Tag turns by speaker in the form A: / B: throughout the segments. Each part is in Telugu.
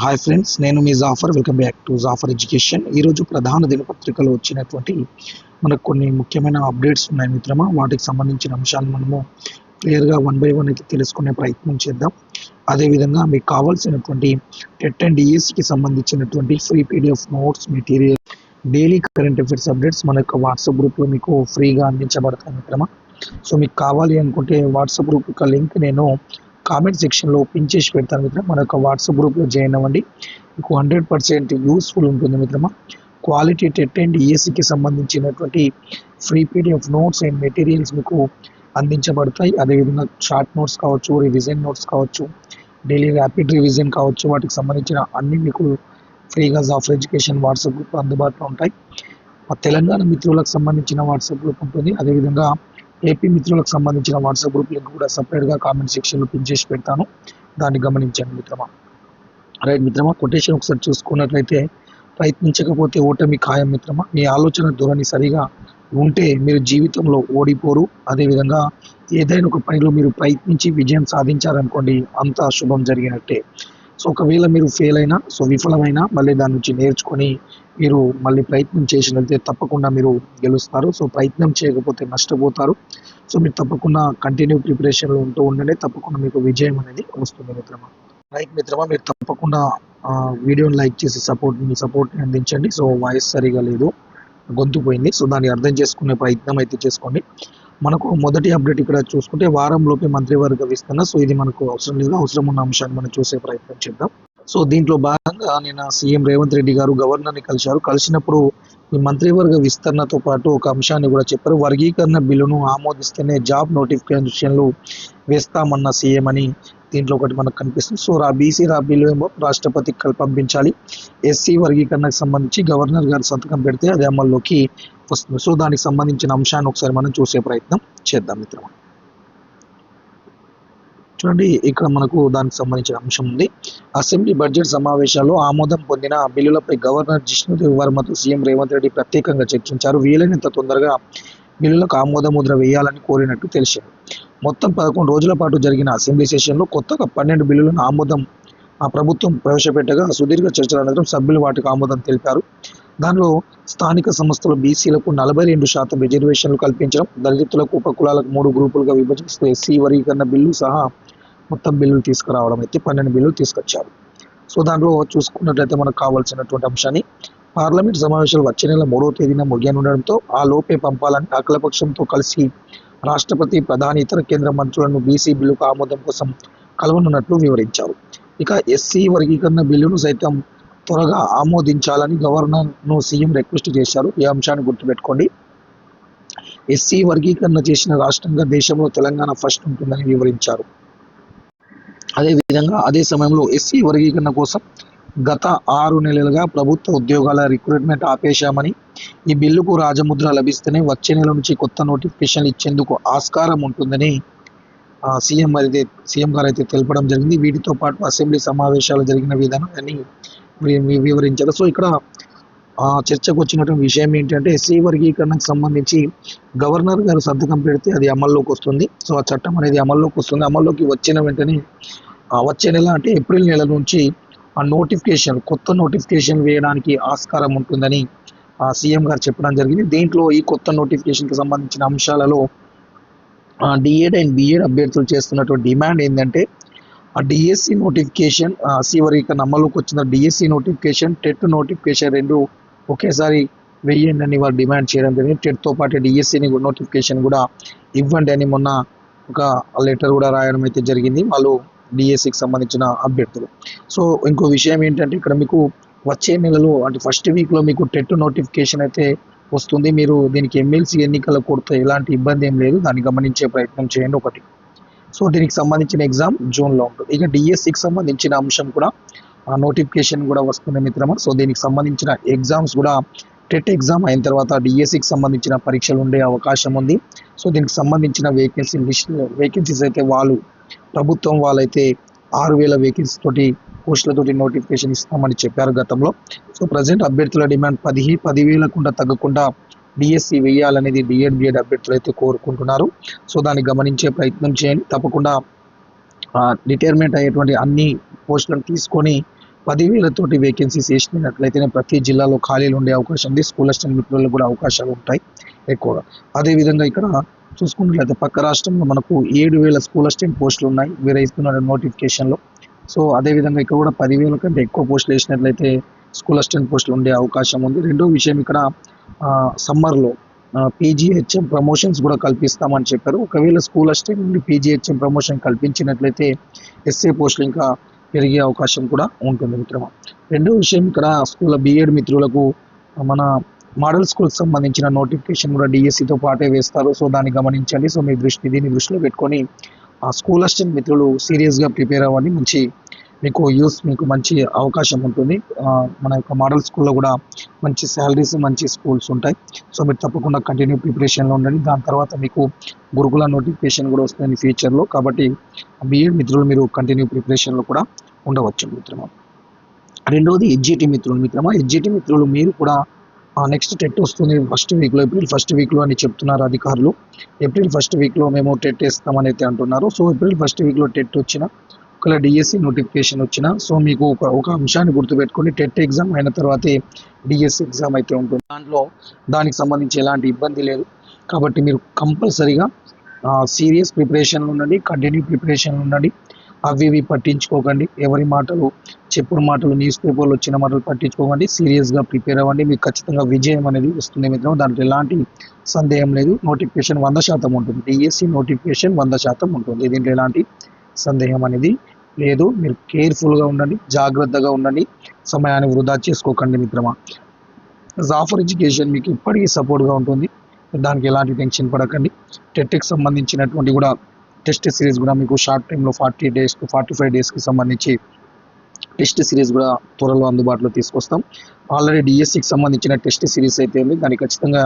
A: హాయ్ ఫ్రెండ్స్ నేను మీ Jafar welcome back to Jafar education ఈరోజు ప్రధాన దినపత్రికలో వచ్చినటువంటి మనకు కొన్ని ముఖ్యమైన అప్డేట్స్ ఉన్నాయి మిత్రమా. వాటికి సంబంధించిన అంశాలు మనము క్లియర్గా వన్ బై వన్ అయితే తెలుసుకునే ప్రయత్నం చేద్దాం. అదేవిధంగా మీకు కావాల్సినటువంటి టెట్ అండ్ ఈఎస్సికి సంబంధించినటువంటి free PDF notes material daily current affairs updates మన యొక్క వాట్సాప్ గ్రూప్లో మీకు ఫ్రీగా అందించబడతాయి మిత్రమా. సో మీకు కావాలి అనుకుంటే వాట్సాప్ గ్రూప్ యొక్క లింక్ నేను కామెంట్ సెక్షన్లో పిన్ చేసి పెడతాను మిత్రమా. మన యొక్క వాట్సాప్ గ్రూప్లో జాయిన్ అవ్వండి. మీకు హండ్రెడ్ పర్సెంట్ యూస్ఫుల్ ఉంటుంది మిత్రమా. క్వాలిటీ టెట్ అండ్ ఏసీకి సంబంధించినటువంటి free PDF notes and materials మీకు అందించబడతాయి. అదేవిధంగా షార్ట్ నోట్స్ కావచ్చు రివిజన్ నోట్స్ కావచ్చు డైలీ ర్యాపిడ్ రివిజన్ కావచ్చు వాటికి సంబంధించిన అన్ని మీకు ఫ్రీగా జాఫర్ ఎడ్యుకేషన్ వాట్సాప్ గ్రూప్ అందుబాటులో ఉంటాయి. తెలంగాణ మిత్రులకు సంబంధించిన వాట్సాప్ గ్రూప్ ఉంటుంది. అదేవిధంగా ఏపీ మిత్రులకు సంబంధించిన వాట్సాప్ గ్రూప్ లింక్ కూడా సపరేట్గా కామెంట్ సెక్షన్లో పిన్ చేసి పెడతాను. దాన్ని గమనించండి మిత్రమా. రైట్ మిత్రమా కొటేషన్ ఒకసారి చూసుకున్నట్లయితే ప్రయత్నించకపోతే ఓటమి ఖాయం మిత్రమా. మీ ఆలోచన ధోరణి సరిగా ఉంటే మీరు జీవితంలో ఓడిపోరు. అదేవిధంగా ఏదైనా ఒక పనిలో మీరు ప్రయత్నించి విజయం సాధించారనుకోండి అంతా శుభం జరిగినట్టే. సో ఒకవేళ మీరు ఫెయిల్ అయినా సో విఫలమైనా మళ్ళీ దాని నుంచి నేర్చుకొని మీరు మళ్ళీ ప్రయత్నం చేసినట్లయితే తప్పకుండా మీరు గెలుస్తారు. సో ప్రయత్నం చేయకపోతే నష్టపోతారు. సో మీరు తప్పకుండా కంటిన్యూ ప్రిపరేషన్లో ఉంటూ ఉండండి. తప్పకుండా మీకు విజయం అనేది వస్తుంది మిత్రమా. రైట్ మిత్రమా మీరు తప్పకుండా వీడియోని లైక్ చేసి సపోర్ట్ మీ సపోర్ట్ని అందించండి. సో వాయిస్ సరిగా లేదు. గొంతు పోయింది. సో దాన్ని అర్థం చేసుకునే ప్రయత్నం అయితే చేసుకోండి. మనకు మొదటి అప్డేట్ ఇక్కడ చూసుకుంటే వారంలోపే మంత్రివర్గ విస్తరణ. సో ఇది మనకు అవసరం లేదు. అవసరం ఉన్న అంశాన్ని మనం చూసే ప్రయత్నం చేద్దాం. సో దీంట్లో భాగంగా నిన్న సీఎం రేవంత్ రెడ్డి గారు గవర్నర్ని కలిశారు. కలిసినప్పుడు ఈ మంత్రివర్గ విస్తరణతో పాటు ఒక అంశాన్ని కూడా చెప్పారు. వర్గీకరణ బిల్లును ఆమోదిస్తేనే జాబ్ నోటిఫికేషన్లు వేస్తామన్న సీఎం అని దీంట్లో ఒకటి మనకు కనిపిస్తుంది. సో రా బీసీ రా బిల్లు ఏమో రాష్ట్రపతికి పంపించాలి ఎస్సీ వర్గీకరణకు సంబంధించి గవర్నర్ గారు సంతకం పెడితే అది అమల్లోకి వస్తుంది. సో దానికి సంబంధించిన అంశాన్ని ఒకసారి మనం చూసే ప్రయత్నం చేద్దాం మిత్రమా. చూడండి ఇక్కడ మనకు దానికి సంబంధించిన అంశం ఉంది. అసెంబ్లీ బడ్జెట్ సమావేశాల్లో ఆమోదం పొందిన బిల్లులపై గవర్నర్ జిష్ణుదేవ్ వర్మతో సీఎం రేవంత్ రెడ్డి ప్రత్యేకంగా చర్చించారు. వీలైనంత తొందరగా బిల్లులకు ఆమోద ముద్ర వేయాలని కోరినట్టు తెలిసింది. మొత్తం పదకొండు రోజుల పాటు జరిగిన అసెంబ్లీ సెషన్లో కొత్తగా పన్నెండు బిల్లులను ఆమోదం ఆ ప్రభుత్వం ప్రవేశపెట్టగా సుదీర్ఘ చర్చల అనంతరం సభ్యులు వాటికి ఆమోదం తెలిపారు. దానిలో స్థానిక సంస్థలు బీసీలకు నలభై రెండు శాతం రిజర్వేషన్లు కల్పించడం దళితులకు ఉపకులాలకు మూడు గ్రూపులుగా విభజిస్తూ ఎస్సీ వర్గీకరణ బిల్లు సహా మొత్తం బిల్లులు తీసుకురావడం అయితే పన్నెండు బిల్లులు తీసుకొచ్చారు. సో దాంట్లో చూసుకున్నట్లయితే మనకు కావాల్సినటువంటి అంశాన్ని పార్లమెంట్ సమావేశాలు వచ్చే నెల మూడవ తేదీన ముగియనుండడంతో ఆ లోపే పంపాలని అఖిలపక్షంతో కలిసి రాష్ట్రపతి ప్రధాని ఇతర కేంద్ర మంత్రులను బీసీ బిల్లుకు ఆమోదం కోసం కలవనున్నట్లు వివరించారు. ఇక ఎస్సీ వర్గీకరణ బిల్లును సైతం త్వరగా ఆమోదించాలని గవర్నర్ను సీఎం రిక్వెస్ట్ చేశారు. ఈ అంశాన్ని గుర్తుపెట్టుకోండి. ఎస్సీ వర్గీకరణ చేసిన రాష్ట్రంగా దేశంలో తెలంగాణ ఫస్ట్ ఉంటుందని వివరించారు. అదేవిధంగా అదే సమయంలో ఎస్సీ వర్గీకరణ కోసం గత ఆరు నెలలుగా ప్రభుత్వ ఉద్యోగాల రిక్రూట్మెంట్ ఆపేశామని ఈ బిల్లుకు రాజముద్ర లభిస్తేనే వచ్చే నెల నుంచి కొత్త నోటిఫికేషన్లు ఇచ్చేందుకు ఆస్కారం ఉంటుందని ఆ, సీఎం అయితే సీఎం గారు అయితే తెలపడం జరిగింది. వీటితో పాటు అసెంబ్లీ సమావేశాలు జరిగిన విధానాన్ని అని వివరించారు. సో ఇక్కడ చర్చకు వచ్చినటువంటి విషయం ఏంటంటే ఎస్సీ వర్గీకరణకు సంబంధించి గవర్నర్ గారు సంతకం పెడితే అది అమల్లోకి వస్తుంది. సో ఆ చట్టం అనేది అమల్లోకి వస్తుంది. అమల్లోకి వచ్చిన వెంటనే వచ్చే నెల అంటే ఏప్రిల్ నెల నుంచి ఆ నోటిఫికేషన్ కొత్త నోటిఫికేషన్ వేయడానికి ఆస్కారం ఉంటుందని ఆ, సీఎం గారు చెప్పడం జరిగింది. దీంట్లో ఈ కొత్త నోటిఫికేషన్కి సంబంధించిన అంశాలలో డిఏడ్ అండ్ బిఏడ్ అభ్యర్థులు చేస్తున్నటువంటి డిమాండ్ ఏంటంటే ఆ డిఎస్సి నోటిఫికేషన్ సి వర్గీకరణ అమలుకి వచ్చిన డిఎస్సి నోటిఫికేషన్ టెట్ నోటిఫికేషన్ రెండు ఒకేసారి వెయ్యండి అని వారు డిమాండ్ చేయడం జరిగింది. టెట్తో పాటు డిఎస్సిని నోటిఫికేషన్ కూడా ఇవ్వండి అని మొన్న ఒక లెటర్ కూడా రాయడం అయితే జరిగింది. వాళ్ళు డిఎస్సికి సంబంధించిన అభ్యర్థులు. సో ఇంకో విషయం ఏంటంటే ఇక్కడ మీకు వచ్చే నెలలో అంటే ఫస్ట్ వీక్లో మీకు టెట్ నోటిఫికేషన్ అయితే వస్తుంది. మీరు దీనికి ఎమ్మెల్సీ ఎన్నికల కొడితే ఎలాంటి ఇబ్బంది ఏం లేదు. దాన్ని గమనించే ప్రయత్నం చేయండి ఒకటి. సో దీనికి సంబంధించిన ఎగ్జామ్ జూన్లో ఉంటుంది. ఇక డిఎస్సికి సంబంధించిన అంశం కూడా నోటిఫికేషన్ కూడా వస్తుంది మిత్రమా. సో దీనికి సంబంధించిన ఎగ్జామ్స్ కూడా టెట్ ఎగ్జామ్ అయిన తర్వాత డిఎస్సికి సంబంధించిన పరీక్షలు ఉండే అవకాశం ఉంది. సో దీనికి సంబంధించిన వేకెన్సీ లిస్ట్ వేకెన్సీస్ అయితే వాళ్ళు ప్రభుత్వం వాళ్ళైతే ఆరు వేల వేకెన్సీ తోటి పోస్టులతోటి నోటిఫికేషన్ ఇస్తామని చెప్పారు గతంలో. సో ప్రజెంట్ అభ్యర్థుల డిమాండ్ పది పదివేలకుండా తగ్గకుండా డిఎస్సి వేయాలనేది డిఎడ్ బిఎడ్ అభ్యర్థులు అయితే కోరుకుంటున్నారు. సో దాన్ని గమనించే ప్రయత్నం చేయండి. తప్పకుండా రిటైర్మెంట్ అయ్యేటువంటి అన్ని పోస్టులను తీసుకొని పదివేలతోటి వేకెన్సీస్ వేసినట్లయితేనే ప్రతి జిల్లాలో ఖాళీలు ఉండే అవకాశం ఉంది. స్కూల్ అసిస్టెంట్ మిత్రులకు కూడా అవకాశాలు ఉంటాయి ఎక్కువగా. అదేవిధంగా ఇక్కడ చూసుకున్నట్లయితే పక్క రాష్ట్రంలో మనకు ఏడు వేల స్కూల్ అసిస్టెంట్ పోస్టులు ఉన్నాయి. వీరు ఇస్తున్న నోటిఫికేషన్లో సో అదేవిధంగా ఇక్కడ కూడా పదివేల కంటే ఎక్కువ పోస్టులు వేసినట్లయితే స్కూల్ అసిస్టెంట్ పోస్టులు ఉండే అవకాశం ఉంది. రెండో విషయం ఇక్కడ సమ్మర్లో పీజీహెచ్ఎం ప్రమోషన్స్ కూడా కల్పిస్తామని చెప్పారు. ఒకవేళ స్కూల్ అసిస్టెంట్ నుండి పీజీహెచ్ఎం ప్రమోషన్ కల్పించినట్లయితే ఎస్ఏ పోస్టులు ఇంకా పెరిగే అవకాశం కూడా ఉంటుంది మిత్రమా. రెండో విషయం ఇక్కడ స్కూల్ బీఎడ్ మిత్రులకు మన మోడల్ స్కూల్కి సంబంధించిన నోటిఫికేషన్ కూడా డిఎస్సితో పాటే వేస్తారు. సో దాన్ని గమనించండి. సో మీ దృష్టి దీన్ని దృష్టిలో పెట్టుకొని ఆ స్కూల్ అసిస్టెంట్ మిత్రులు సీరియస్గా ప్రిపేర్ అవ్వండి. మంచి మీకు యూస్ మీకు మంచి అవకాశం ఉంటుంది. మన యొక్క మోడల్ స్కూల్లో కూడా మంచి శాలరీస్ మంచి స్కూల్స్ ఉంటాయి. సో మీరు తప్పకుండా కంటిన్యూ ప్రిపరేషన్లో ఉండండి. దాని తర్వాత మీకు గురుకుల నోటిఫికేషన్ కూడా వస్తుంది ఫ్యూచర్లో. కాబట్టి బీఎడ్ మిత్రులు మీరు కంటిన్యూ ప్రిపరేషన్లో కూడా ఉండవచ్చు మిత్రమా. రెండవది ఎడ్జిటి మిత్రులు మిత్రమా. ఎడ్జిటి మిత్రులు మీరు కూడా నెక్స్ట్ టెట్ వస్తుంది ఫస్ట్ వీక్లో ఏప్రిల్ ఫస్ట్ వీక్లో అని చెప్తున్నారు అధికారులు. ఏప్రిల్ ఫస్ట్ వీక్లో మేము టెట్ వేస్తామని అయితే అంటున్నారు. సో ఏప్రిల్ ఫస్ట్ వీక్లో టెట్ వచ్చిన ఒకవేళ డిఎస్సి నోటిఫికేషన్ వచ్చిన సో మీకు ఒక ఒక అంశాన్ని గుర్తుపెట్టుకొని టెట్ ఎగ్జామ్ అయిన తర్వాతే డిఎస్సి ఎగ్జామ్ అయితే ఉంటుంది. దాంట్లో దానికి సంబంధించి ఎలాంటి ఇబ్బంది లేదు. కాబట్టి మీరు కంపల్సరీగా సీరియస్ ప్రిపరేషన్లు ఉండండి కంటిన్యూ ప్రిపరేషన్లు ఉండండి. అవి ఇవి పట్టించుకోకండి. ఎవరి మాటలు చెప్పుడు మాటలు న్యూస్ పేపర్లు వచ్చిన మాటలు పట్టించుకోకండి. సీరియస్గా ప్రిపేర్ అవ్వండి. మీకు ఖచ్చితంగా విజయం అనేది వస్తుంది మిత్రం దాంట్లో ఎలాంటి సందేహం లేదు. నోటిఫికేషన్ వంద శాతం ఉంటుంది. డిఎస్సి నోటిఫికేషన్ వంద శాతం ఉంటుంది. దీంట్లో ఎలాంటి సందేహం అనేది లేదు. మీరు కేర్ఫుల్గా ఉండండి జాగ్రత్తగా ఉండండి సమయాన్ని వృధా చేసుకోకండి మిత్రమా. జాఫర్ ఎడ్యుకేషన్ మీకు ఇప్పటికీ సపోర్ట్గా ఉంటుంది. దానికి ఎలాంటి టెన్షన్ పడకండి. టెట్కి సంబంధించినటువంటి కూడా టెస్ట్ సిరీస్ కూడా మీకు షార్ట్ టైంలో ఫార్టీ డేస్ ఫార్టీ ఫైవ్ డేస్కి సంబంధించి టెస్ట్ సిరీస్ కూడా త్వరలో అందుబాటులో తీసుకొస్తాం. ఆల్రెడీ డిఎస్సికి సంబంధించిన టెస్ట్ సిరీస్ అయితే ఉంది. దాన్ని ఖచ్చితంగా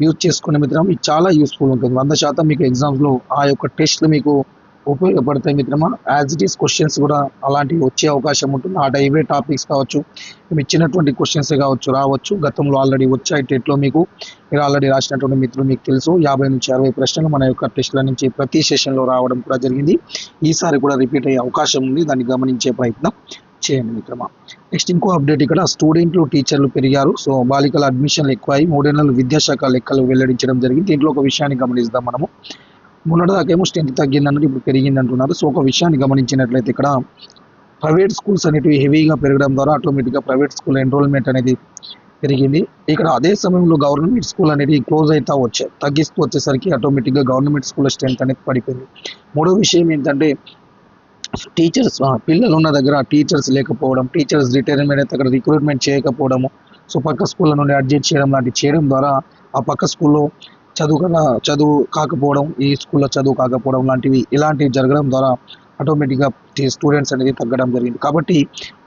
A: యూజ్ చేసుకునే మిత్రం ఇది చాలా యూస్ఫుల్ ఉంటుంది. వంద శాతం మీకు ఎగ్జామ్స్లో ఆ యొక్క టెస్ట్లు మీకు ఉపయోగపడతాయి మిత్రమా? యాజ్ ఇట్ ఈస్ క్వశ్చన్స్ కూడా అలాంటివి వచ్చే అవకాశం ఉంటుంది. ఆ డైవే టాపిక్స్ కావచ్చు. మేము ఇచ్చినటువంటి క్వశ్చన్స్ కావచ్చు రావచ్చు. గతంలో ఆల్రెడీ వచ్చాయి. టెట్లో మీకు మీరు ఆల్రెడీ రాసినటువంటి మిత్రులు మీకు తెలుసు. యాభై నుంచి అరవై ప్రశ్నలు మన యొక్క టెస్ట్ల నుంచి ప్రతి సెషన్లో రావడం కూడా జరిగింది. ఈసారి కూడా రిపీట్ అయ్యే అవకాశం ఉంది. దాన్ని గమనించే ప్రయత్నం చేయండి మిత్రమా. నెక్స్ట్ ఇంకో అప్డేట్ ఇక్కడ. స్టూడెంట్లు టీచర్లు పెరిగారు. సో బాలికల అడ్మిషన్లు ఎక్కువై మూడేళ్ళ విద్యాశాఖ లెక్కలు వెల్లడించడం జరిగింది. దీంట్లో ఒక విషయాన్ని గమనిద్దాం మనము. మొన్నటిదాకేమో స్ట్రెంత్ తగ్గింది ఇప్పుడు పెరిగింది అంటున్నారు సో ఒక విషయాన్ని గమనించినట్లయితే ఇక్కడ ప్రైవేట్ స్కూల్స్ అనేటివి హెవీగా పెరగడం ద్వారా ఆటోమేటిక్గా ప్రైవేట్ స్కూల్ ఎన్రోల్మెంట్ అనేది పెరిగింది. ఇక్కడ అదే సమయంలో గవర్నమెంట్ స్కూల్ అనేది క్లోజ్ అవుతా వచ్చాయి తగ్గిస్తూ వచ్చేసరికి ఆటోమేటిక్గా గవర్నమెంట్ స్కూల్ స్ట్రెంత్ అనేది పడిపోయింది. మూడో విషయం ఏంటంటే టీచర్స్ పిల్లలు ఉన్న దగ్గర టీచర్స్ లేకపోవడం టీచర్స్ రిటైర్మెంట్ అయితే అక్కడ రిక్రూట్మెంట్ చేయకపోవడము సో పక్క స్కూళ్ళ నుండి అడ్జస్ట్ చేయడం లాంటివి చేయడం ద్వారా ఆ పక్క స్కూల్లో చదువుకున్న చదువు కాకపోవడం ఈ స్కూల్లో చదువు కాకపోవడం లాంటివి ఇలాంటివి జరగడం ద్వారా ఆటోమేటిక్గా స్టూడెంట్స్ అనేది తగ్గడం జరిగింది. కాబట్టి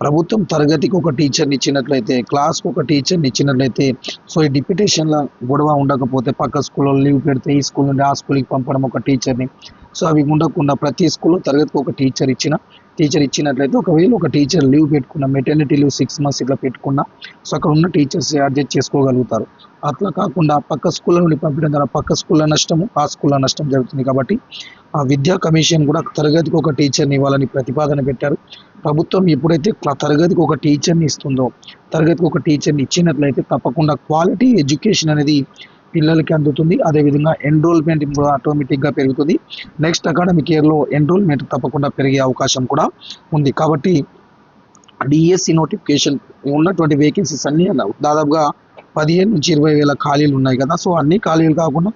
A: ప్రభుత్వం తరగతికి ఒక టీచర్ని ఇచ్చినట్లయితే క్లాస్కి ఒక టీచర్ని ఇచ్చినట్లయితే సో ఈ డిప్యుటేషన్ల గొడవ ఉండకపోతే పక్క స్కూల్లో లీవ్ పెడితే ఈ స్కూల్ నుండి ఆ స్కూల్కి పంపడం ఒక టీచర్ని. సో అవి ఉండకుండా ప్రతి స్కూల్లో తరగతికి ఒక టీచర్ ఇచ్చిన టీచర్ ఇచ్చినట్లయితే ఒకవేళ ఒక టీచర్ లీవ్ పెట్టుకున్న మెటర్నిటీ లీవ్ సిక్స్ మంత్స్ ఇట్లా పెట్టుకున్నా సో అక్కడ ఉన్న టీచర్స్ అడ్జస్ట్ చేసుకోగలుగుతారు. అట్లా కాకుండా పక్క స్కూళ్ళ నుండి పంపించడం ద్వారా పక్క స్కూళ్ళ నష్టము ఆ స్కూల్లో నష్టం జరుగుతుంది కాబట్టి ఆ విద్యా కమిషన్ కూడా తరగతికి ఒక టీచర్ని ఇవ్వాలని ప్రతిపాదన పెట్టారు. ప్రభుత్వం ఎప్పుడైతే తరగతికి ఒక టీచర్ని ఇస్తుందో తరగతికి ఒక టీచర్ని ఇచ్చినట్లయితే తప్పకుండా క్వాలిటీ ఎడ్యుకేషన్ అనేది పిల్లలకి అందుతుంది. అదేవిధంగా ఎన్రోల్మెంట్ కూడా ఆటోమేటిక్గా పెరుగుతుంది. నెక్స్ట్ అకాడమిక్ ఇయర్లో ఎన్రోల్మెంట్ తప్పకుండా పెరిగే అవకాశం కూడా ఉంది. కాబట్టి డిఎస్సి నోటిఫికేషన్ ఉన్నటువంటి వేకెన్సీస్ అన్నీ దాదాపుగా పదిహేను నుంచి ఇరవై వేల ఖాళీలు ఉన్నాయి కదా. సో అన్ని ఖాళీలు కాకుండా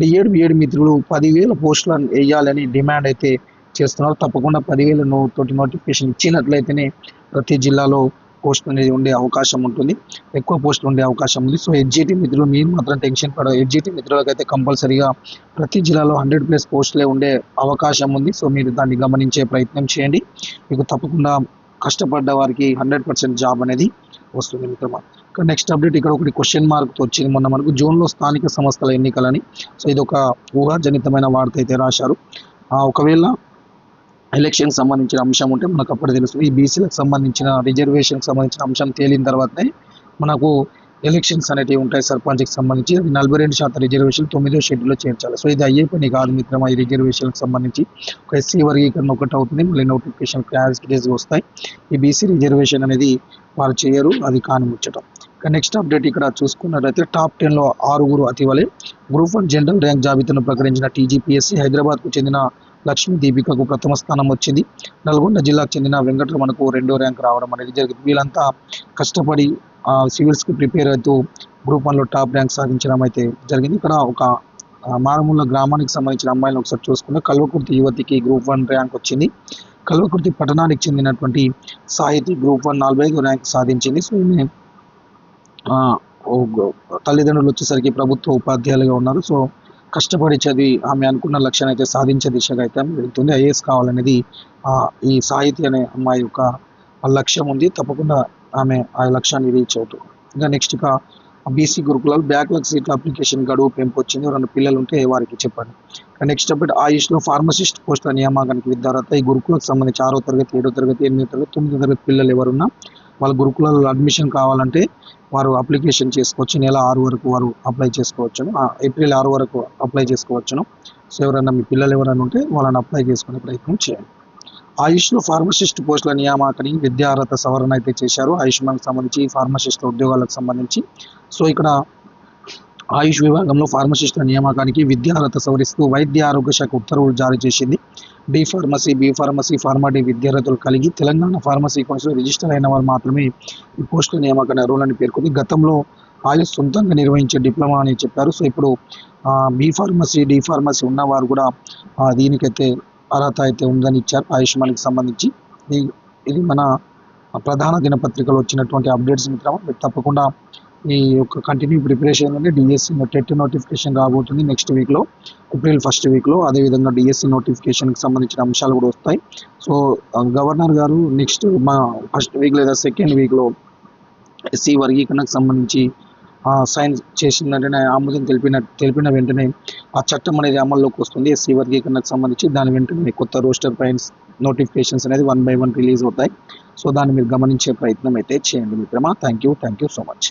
A: డిఎడ్ బిఎడ్ మిత్రులు పదివేల పోస్టులను వేయాలని డిమాండ్ అయితే చేస్తున్నారు. తప్పకుండా పదివేల నో తోటి నోటిఫికేషన్ ఇచ్చినట్లయితేనే ప్రతి జిల్లాలో పోస్ట్ అనేది ఉండే అవకాశం ఉంటుంది. ఎక్కువ పోస్టులు ఉండే అవకాశం ఉంది. సో ఎడ్జిటి మిత్రులు మీరు మాత్రం టెన్షన్ పడ ఎడ్జిటి మిత్రులకైతే కంపల్సరీగా ప్రతి జిల్లాలో హండ్రెడ్ ప్లస్ పోస్టులే ఉండే అవకాశం ఉంది. సో మీరు దాన్ని గమనించే ప్రయత్నం చేయండి. మీకు తప్పకుండా కష్టపడ్డ వారికి హండ్రెడ్ పర్సెంట్ జాబ్ అనేది వస్తుంది మిత్రమా. ఇక్కడ నెక్స్ట్ అప్డేట్ ఇక్కడ ఒకటి క్వశ్చన్ మార్క్ వచ్చింది. మొన్న మనకు జూన్లో స్థానిక సంస్థల ఎన్నికలని. సో ఇది ఒక ఊహాజనితమైన వార్త అయితే రాశారు. ఒకవేళ ఎలక్షన్ సంబంధించిన అంశం ఉంటే మనకు అప్పుడు తెలుస్తుంది. ఈ బీసీలకు సంబంధించిన రిజర్వేషన్కి సంబంధించిన అంశం తేలిన తర్వాతనే మనకు ఎలక్షన్స్ అనేటివి ఉంటాయి. సర్పంచ్కి సంబంధించి అది నలభై రెండు శాతం రిజర్వేషన్ తొమ్మిదో షెడ్యూల్లో చేర్చాలి. సో ఇది అయ్యే పని కాదు మిత్రమా ఈ రిజర్వేషన్కి సంబంధించి. ఒక ఎస్సీ వర్గీకరణ ఒకటి అవుతుంది. మళ్ళీ నోటిఫికేషన్ క్లాస్ వస్తాయి. ఈ బీసీ రిజర్వేషన్ అనేది వారు చేయరు. అది కాని ముచ్చటం. ఇక నెక్స్ట్ అప్డేట్ ఇక్కడ చూసుకున్నట్లయితే టాప్ టెన్లో ఆరుగురు అతివలే. గ్రూప్ వన్ జనరల్ ర్యాంక్ జాబితాను ప్రకటించిన టీజీపీఎస్సీ హైదరాబాద్కు చెందిన లక్ష్మీ దీపికకు ప్రథమ స్థానం వచ్చింది. నల్గొండ జిల్లాకు చెందిన వెంకటరమణకు రెండో ర్యాంక్ రావడం అనేది జరిగింది. వీళ్ళంతా కష్టపడి సివిల్స్కి ప్రిపేర్ అవుతూ గ్రూప్ వన్లో టాప్ ర్యాంక్ సాధించడం అయితే జరిగింది. ఇక్కడ ఒక మారుమూల గ్రామానికి సంబంధించిన అమ్మాయిలను ఒకసారి చూసుకుంటే కల్వకుర్తి యువతికి గ్రూప్ వన్ ర్యాంక్ వచ్చింది. కల్వకుర్తి పట్టణానికి చెందినటువంటి సాహితి గ్రూప్ వన్ నలభై ఐదు ర్యాంక్ సాధించింది. సో ఈమె తల్లిదండ్రులు వచ్చేసరికి ప్రభుత్వ ఉపాధ్యాయులుగా ఉన్నారు. సో కష్టపడి చదివి ఆమె అనుకున్న లక్ష్యాన్ని అయితే సాధించే దిశగా అయితే ఆమె వెళ్తుంది. ఐఏఎస్ కావాలనేది ఈ సాహితి అనే అమ్మాయి యొక్క లక్ష్యం ఉంది. తప్పకుండా ఆమె ఆ లక్ష్యాన్ని రీచ్ అవుతుంది ఇంకా నెక్స్ట్ ఇక బీసీ గురుకులాలు బ్యాక్లాగ్ సీట్ల అప్లికేషన్ గడువు పెంపు వచ్చింది. రెండు పిల్లలు ఉంటే వారికి చెప్పండి. నెక్స్ట్ అప్డేట్ ఆయుష్లో ఫార్మసిస్ట్ పోస్టుల నియామకానికి విద్యార్థి ఈ గురుకులకు సంబంధించి ఆరో తరగతి ఏడో తరగతి ఎనిమిదో తరగతి తొమ్మిదో తరగతి పిల్లలు ఎవరున్నా వాళ్ళ గురుకులలో అడ్మిషన్ కావాలంటే వారు అప్లికేషన్ చేసుకోవచ్చు. నెల ఆరు వరకు వారు అప్లై చేసుకోవచ్చును. ఆ, ఏప్రిల్ ఆరు వరకు అప్లై చేసుకోవచ్చును. సో ఎవరైనా మీ పిల్లలు ఎవరైనా ఉంటే వాళ్ళని అప్లై చేసుకునే ప్రయత్నం చేయండి. ఆయుష్లో ఫార్మసిస్ట్ పోస్టుల నియామకానికి విద్యా అర్హత సవరణ అయితే చేశారు. ఆయుష్మాన్కి సంబంధించి ఫార్మసిస్ట్ ఉద్యోగాలకు సంబంధించి. సో ఇక్కడ ఆయుష్ విభాగంలో ఫార్మసిస్టుల నియామకానికి విద్యా అర్హత సవరిస్తూ వైద్య ఆరోగ్య శాఖ ఉత్తర్వులు జారీ చేసింది. డి ఫార్మసీ బి ఫార్మసీ ఫార్మాటీ విద్యార్థులు కలిగి తెలంగాణ ఫార్మసీ కౌన్సిల్ రిజిస్టర్ అయిన వారు మాత్రమే ఈ పోస్టుల నియామకాన్ని అర్హులని పేర్కొంది. గతంలో ఆయుష్ సొంతంగా నిర్వహించే డిప్లొమా అని చెప్పారు. సో ఇప్పుడు బి ఫార్మసీ డి ఫార్మసీ ఉన్నవారు కూడా దీనికైతే అర్హత అయితే ఉందని ఇచ్చారు. ఆయుష్మాన్కి సంబంధించి ఇది మన ప్రధాన దినపత్రికలో వచ్చినటువంటి అప్డేట్స్ మిత్రమా? మీరు తప్పకుండా ఈ యొక్క కంటిన్యూ ప్రిపరేషన్ అంటే డిఎస్సి టెట్ నోటిఫికేషన్ రాబోతుంది నెక్స్ట్ వీక్లో ఏప్రిల్ ఫస్ట్ వీక్లో అదేవిధంగా డిఎస్సి నోటిఫికేషన్కి సంబంధించిన అంశాలు కూడా వస్తాయి. సో గవర్నర్ గారు నెక్స్ట్ మా ఫస్ట్ వీక్ లేదా సెకండ్ వీక్లో ఎస్సీ వర్గీకరణకు సంబంధించి సైన్ చేసిన వెంటనే ఆమోదం తెలిపిన తెలిపిన వెంటనే ఆ చట్టం అనేది అమల్లోకి వస్తుంది. ఎస్సీ వర్గీకరణకు సంబంధించి దాని వెంటనే కొత్త రోస్టర్ పైన్స్ నోటిఫికేషన్స్ అనేది వన్ బై వన్ రిలీజ్ అవుతాయి. సో దాన్ని మీరు గమనించే ప్రయత్నం అయితే చేయండి మిత్రమా. Thank you thank you so much